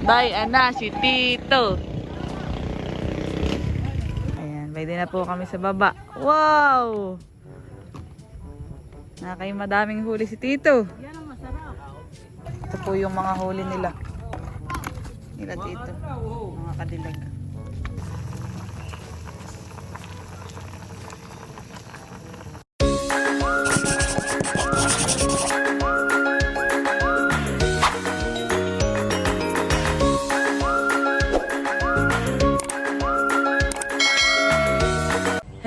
Bye, ana, si Tito. Ayan, pwede na po kami sa baba. Wow! Nakay madaming huli si Tito. Ito po yung mga huli nila. Nila Tito. Mga kadilag.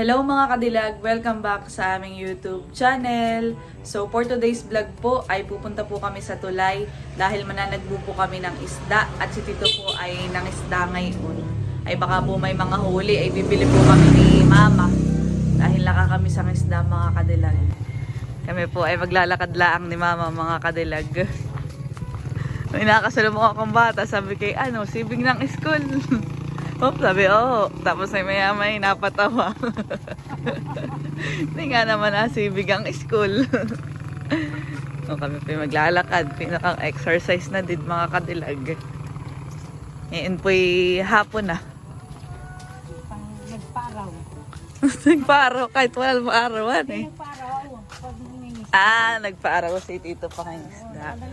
Hello mga kadilag! Welcome back sa aming YouTube channel. So for today's vlog po ay pupunta po kami sa tulay dahil mananagbo po kami ng isda at si Tito po ay ng isda ngayon. Ay baka po may mga huli ay bibili po kami ni Mama dahil laka kami sa isda mga kadilag. Kami po ay maglalakad laang ni Mama mga kadilag. May nakasalubong akong bata sabi kay ano, sibing ng school. Hop, sabi, oo. Tapos ay maya may napatawa. Hindi nga naman nasibig ang school. so, kami po yung maglalakad. Pinakang exercise na din mga kadilag. Ngayon po hapon na. Nagparaw. Nagpaaraw kahit walang paarawan eh. Nagparaw. Pag humingi. Ah, nagpaaraw si Tito pa kayo isda. Ano.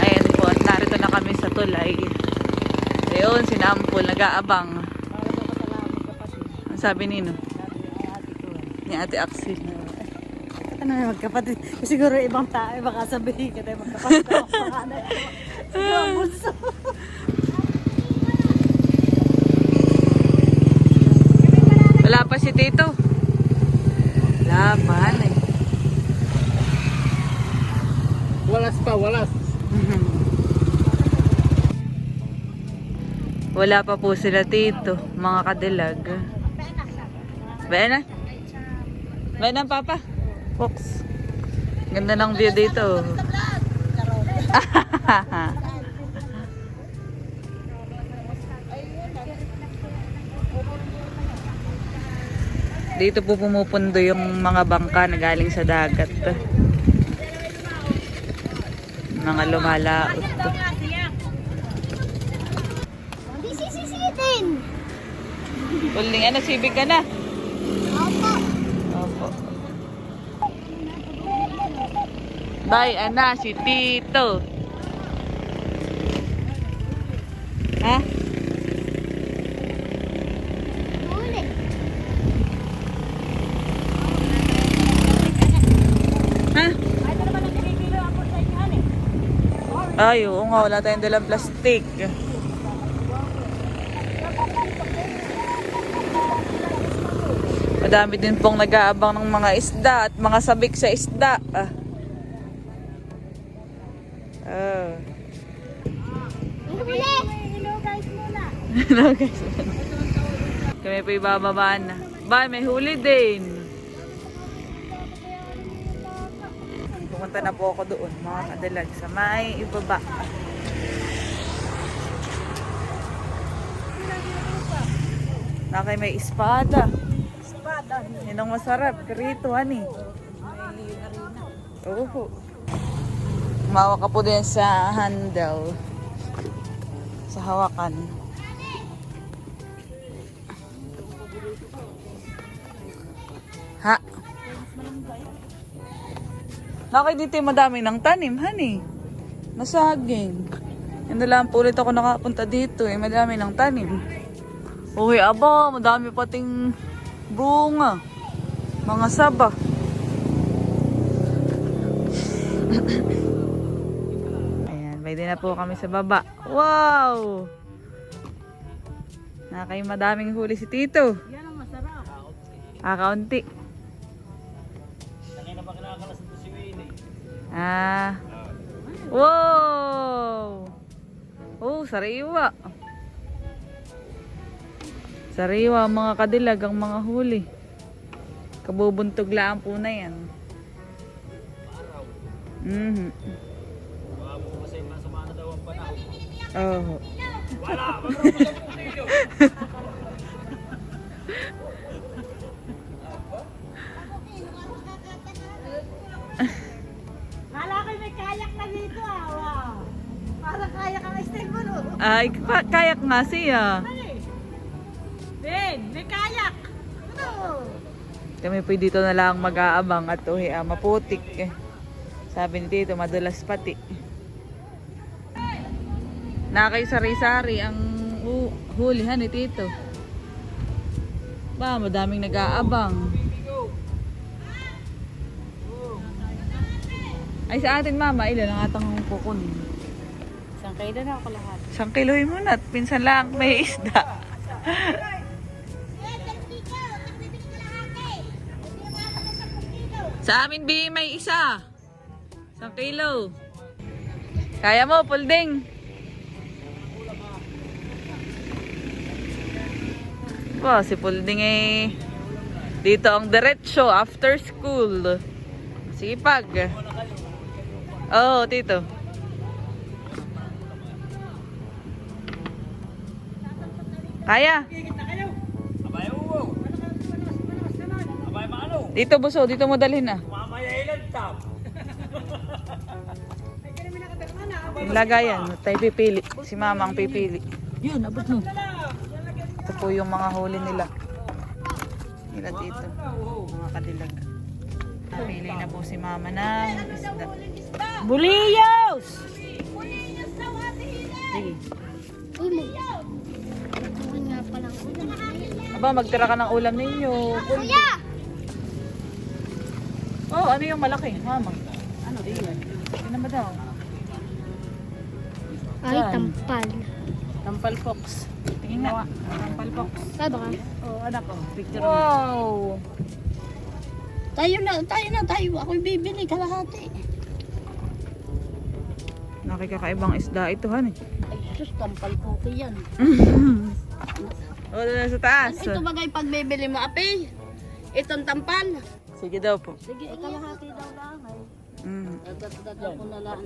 Ayan po, narito na kami sa tulay. Ayun, si Nampol, nag-aabang. Ang sabi nino? Ni Ate Axel. Ano na magkapatid? Siguro ibang tao, baka sabihin ka tayo magkapatid. Baka na Siguro. Wala pa si Tito. Wala pa, eh. Walas pa, walas. Wala pa po sila Tito, mga kadilag. Bena? Bena, Papa? Fox. Ganda ng view dito. Dito po pumupundo yung mga bangka na galing sa dagat. Mga lumalaot. Hindi Uling, ano, sibig ka na? Opo. Opo. Bye, ana, si Tito. Ha? Ha? Ay, oo nga, wala tayong dalang plastic. Madami din pong nag-aabang ng mga isda at mga sabik sa isda. Ah. Oh. Hello guys muna. Hello guys. Kami po ibababaan na. Ba, may huli din. Pumunta na po ako doon, mga kadalag, sa may ibaba. Nakay may espada. Yan ang masarap. Karito, ani. Oo. Umawa ka po din sa handle. Sa hawakan. Ha? Nakay dito madami ng tanim, honey. Nasaging. Na lang po ulit ako nakapunta dito eh. Madami ng tanim. Uy, aba, madami pating bunga. Mga saba. Ayan, pwede na po kami sa baba. Wow! Nakay madaming huli si Tito. Yan ang masarap. Ah, kaunti. Kanina pa kinakalas ito si Wayne. Ah. Wow! Oh, sariwa. Sariwa, mga kadilag ang mga huli. Kabubuntog lang po na yan. Ang panahon. Oh. Wala! May kayak na dito ah. Wow. Parang kaya ka style mo, no? Ay, kayak nga siya. Ben, may kayak! Ano? Kami po dito na lang mag-aabang at uhi, ah, maputik. Eh. Sabi ni Tito, madulas pati. Nakay sari-sari ang hu- hulihan ni Tito. Ba, madaming nag-aabang. Ay sa atin mama, ilan ang atang kukunin? Isang kilo na ako lahat. Isang kiloy mo na at pinsan lang may isda. Sa amin, Bi, may isa. Isang kilo. Kaya mo, pulding. Wow, si pulding eh. Dito ang diretsyo after school. Sipag. Oo, oh, tito. Kaya. Abay, Dito, buso. Dito mo dalhin na. Mamaya ilan. Yung lagayan, tayo pipili. Si mama ang pipili. Yun, abot mo. Ito po yung mga huli nila. Nila dito. Mga kadilag. Pili na po si mama ng isda. Buliyos! Sige. Uy, mag... Ito nga palang ulam. Aba, magtira ka ng ulam ninyo. Kuya! Oh, ano yung malaki? Mama. Ano yun? Ano ba daw? Ay, Yan. tampal. Tampal fox. Tingin nga. Tampal fox. Sabi ka? Oh, anak ko. Picture mo. Wow! Tayo na, tayo na, tayo. Ako'y bibili kalahati. Nakikakaibang isda ito, han. Ay, sus, tampal ko yan. Doon na sa taas. Ito bagay pagbibili mo, ape. Itong tampal. Sige daw po. Sige, kalahati daw lang. Ay, Mm. dadagdagan ko na lang.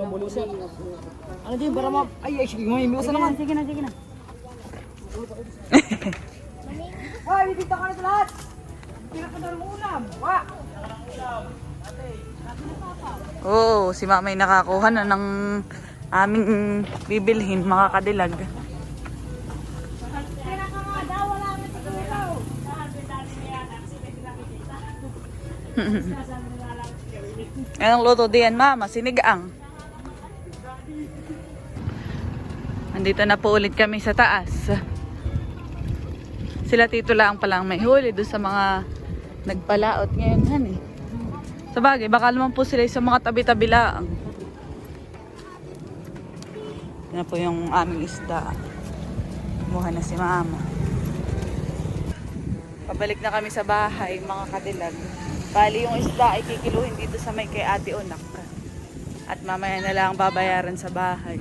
Ano din, para ma... Ay, ay, sige, may imiwasan naman. Sige na, sige na. Ay, dito ka na sa lahat. Pinakadal mo ulam. Wa! Oo, si mama ay nakakuha na ng aming bibilhin, mga Anong luto diyan, mama? Sinigang. Andito na po ulit kami sa taas. Sila tito lang palang may huli doon sa mga nagpalaot ngayon, han eh. Sa bagay, baka naman po sila sa mga tabi-tabi lang. Yan na po yung aming isda. Kumuha na si mama. Pabalik na kami sa bahay, mga kadilag. Bali yung isda ay kikiluhin dito sa may kay Ate Unak. At mamaya na lang babayaran sa bahay.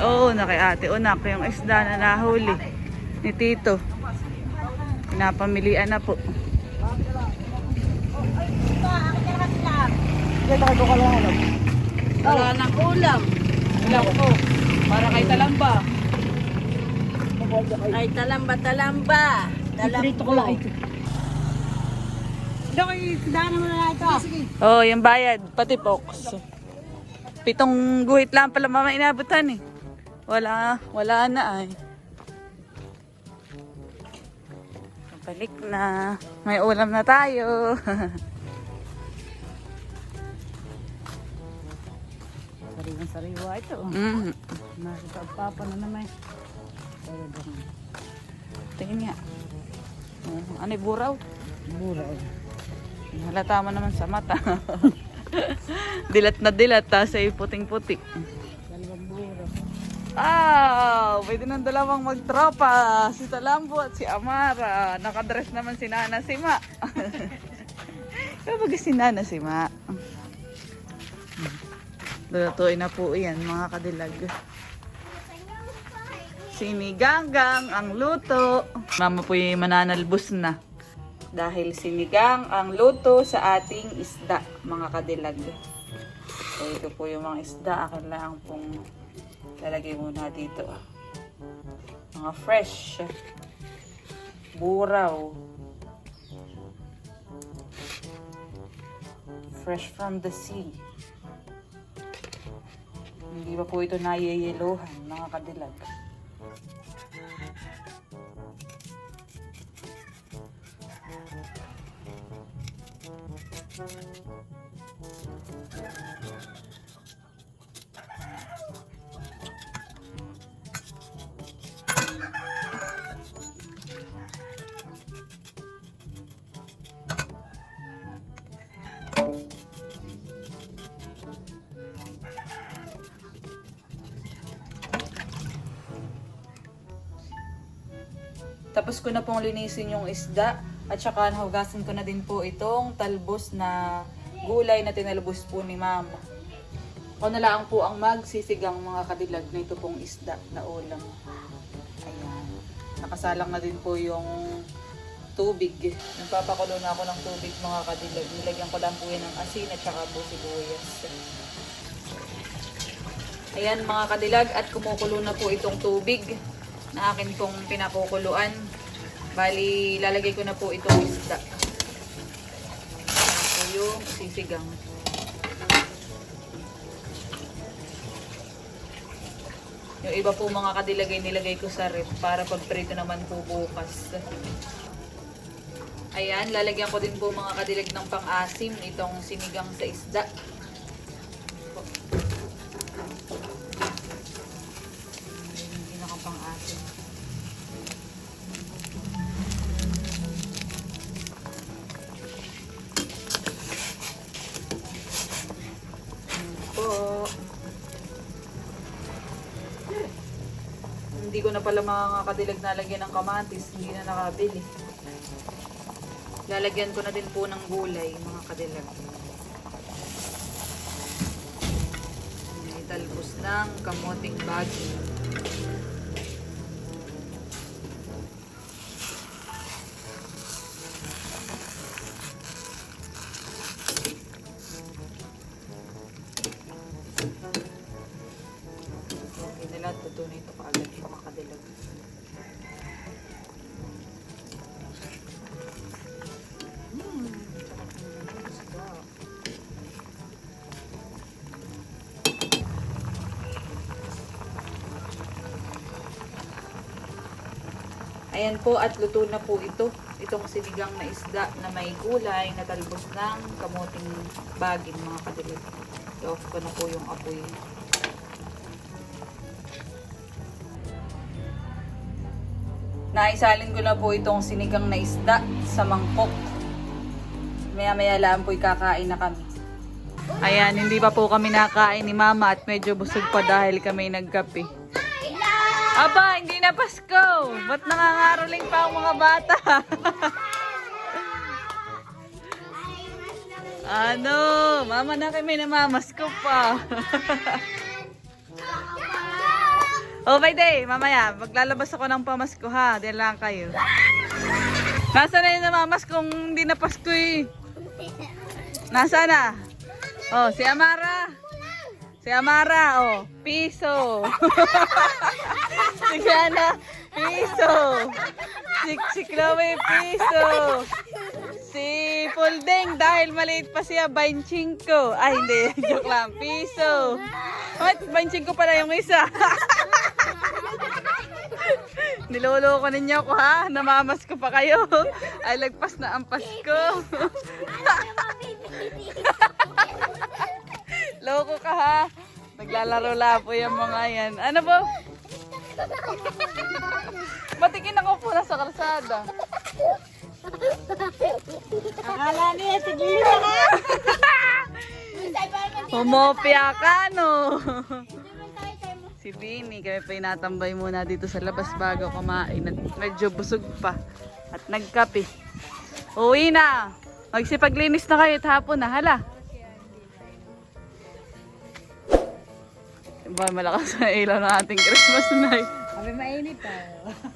Oo, na kay Ate Unak yung isda na nahuli ni Tito. Pinapamilian na po. Wala ng ulam. Wala po. Para kay Talamba. Ay, talamba, talamba. Talamba. ko lang. Doon, daan mo na ito. Sige. Oo, oh, yung bayad. Pati Pox. Pitong guhit lang pala mama inabutan eh. Wala, wala na ay. Balik na. May ulam na tayo. Sariwang sariwa ito. mm. Nasa papa na naman. Tingin nga. Oh, ano buraw? Mura. Halata mo naman sa mata. dilat na dilat, tas ay puting-puti. Dalawang mura. Ah, pwede ng dalawang magtropa. Si Talambo at si Amara. Nakadress naman si Nana Sima. Kapag si Nana Sima. Lulutuin na po yan, mga kadilag. Siniganggang ang luto. Mama po yung mananalbos na. Dahil sinigang ang luto sa ating isda, mga kadilag. So ito po yung mga isda. Akin lang pong lalagay muna dito. Mga fresh. Buraw. Fresh from the sea. Hindi pa po ito nayeyelohan, mga kadilag. Tapos ko na pong linisin yung isda at saka nahugasan ko na din po itong talbos na gulay na tinalbos po ni mama. Ako na lang po ang magsisigang mga kadilag na ito pong isda na ulam. Ayan. Nakasalang na din po yung tubig. Nagpapakulo na ako ng tubig mga kadilag. Nilagyan ko lang po yan ng asin at saka po sibuyas. Ayan mga kadilag at kumukulo na po itong tubig na akin pong pinakukuluan. Bali, lalagay ko na po itong isda. Ayan po yung sisigang. Yung iba po mga kadilagay nilagay ko sa ref para pag prito naman po bukas. Ayan, lalagyan ko din po mga kadilag ng pang-asim itong sinigang sa isda. Mga kadilag nalagyan ng kamatis. Hindi na nakabili. Lalagyan ko na din po ng gulay, mga kadilag. May talbos ng kamoting bagi. Ayan po at luto na po ito. Itong sinigang na isda na may gulay na talbos ng kamuting bagin mga kadilag. I-off ko na po yung apoy. Naisalin ko na po itong sinigang na isda sa mangkok. Maya-maya lang po'y kakain na kami. Ayan, hindi pa po kami nakain ni Mama at medyo busog pa dahil kami nagkape. Aba, hindi na Pasko! Ba't nangangaroling pa ang mga bata? ano? Mama na kami namamasko pa. okay day, mamaya, maglalabas ako ng pamasko ha. Diyan lang kayo. Nasaan na yung namamas kung hindi na Pasko eh? Nasaan na? Oh, si Amara. Si Amara, oh, piso. si Kiana, piso. Si, si Chloe, piso. Si Pulding, dahil maliit pa siya, 25. Ay, hindi, joke lang, piso. What? 25 pala yung isa. Niloloko ninyo ko ha, namamas ko pa kayo. Ay, lagpas na ang Pasko. Loko ka ha. Naglalaro la po yung mga yan. Ano po? Matikin ako po na sa kalsada. Akala niya, tigil na ka. Humopia ka, no? si Bini, kami pa inatambay muna dito sa labas bago kumain. At medyo busog pa. At nagkape. Uwi na. Magsipaglinis na kayo at hapon na. Hala. Ba, malakas ang ilaw ng ating Christmas night. Kami mainit ah.